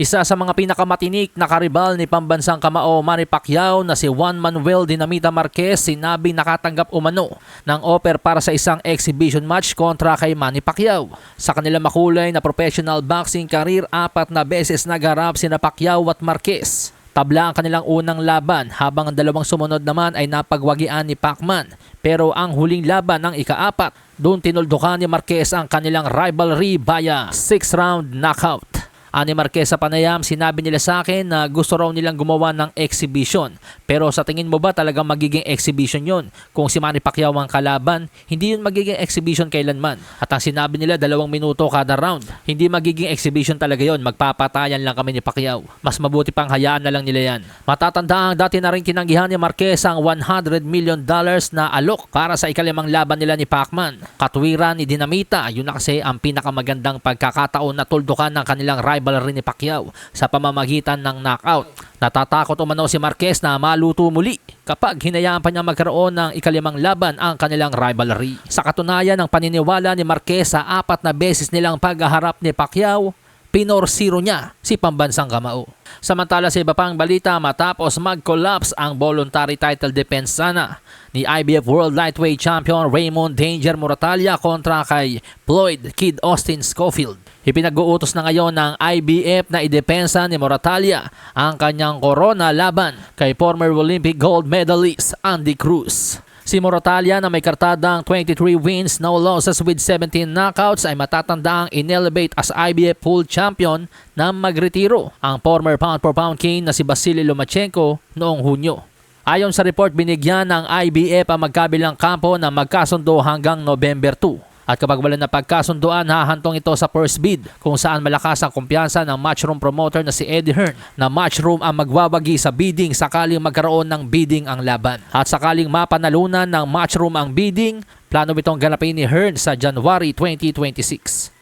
Isa sa mga pinakamatinik na karibal ni pambansang kamao Manny Pacquiao na si Juan Manuel Dinamita Marquez sinabing nakatanggap umano ng offer para sa isang exhibition match kontra kay Manny Pacquiao. Sa kanilang makulay na professional boxing career, apat na beses nagharap sina Pacquiao at Marquez. Tabla ang kanilang unang laban habang ang dalawang sumunod naman ay napagwagian ni Pacman. Pero ang huling laban ng ikaapat, doon tinuldukan ni Marquez ang kanilang rivalry via 6-round knockout. Ani Marquez sa panayam, sinabi nila sa akin na gusto raw nilang gumawa ng exhibition. Pero sa tingin mo ba talagang magiging exhibition yon? Kung si Manny Pacquiao ang kalaban, hindi yun magiging exhibition kailanman. At ang sinabi nila, dalawang minuto kada round. Hindi magiging exhibition talaga yon. Magpapatayan lang kami ni Pacquiao. Mas mabuti pang hayaan na lang nila yan. Matatanda ang dati na rin tinanggihan ni Marquez ang 100 million dollars na alok para sa ikalimang laban nila ni Pacman. Katwiran ni Dinamita, yun na kasi ang pinakamagandang pagkakataon na tuldukan ng kanilang rivalry ni Pacquiao sa pamamagitan ng knockout. Natatakot umano si Marquez na maluto muli kapag hinayaan pa niya magkaroon ng ikalimang laban ang kanilang rivalry. Sa katunayan ng paniniwala ni Marquez sa apat na beses nilang paghaharap ni Pacquiao, pinorsiro niya si pambansang kamao. Samantala sa iba pang balita matapos mag-collapse ang voluntary title defense sana ni IBF World Lightweight Champion Raymond Danger Moratalia kontra kay Floyd Kid Austin Schofield. Ipinag-uutos na ngayon ng IBF na idepensa ni Moratalia ang kanyang corona laban kay former Olympic gold medalist Andy Cruz. Si Moratalia na may kartadang 23 wins, no losses with 17 knockouts ay matatandaang inelevate as IBF full champion na magretiro ang former pound for pound king na si Vasily Lomachenko noong Hunyo. Ayon sa report, binigyan ng IBF ang magkabilang kampo na magkasundo hanggang November 2. At kapag wala na pagkasunduan, hahantong ito sa first bid kung saan malakas ang kumpiyansa ng matchroom promoter na si Eddie Hearn na matchroom ang magwawagi sa bidding sakaling magkaroon ng bidding ang laban. At sakaling mapanalunan ng matchroom ang bidding, plano itong ganapin ni Hearn sa January 2026.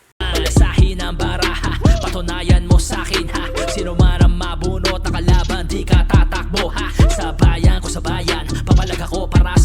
Patunayan mo sa akin ha Sino man ang mabunot na di ka tatakbo ha Sa bayan ko sa bayan, papalag ako para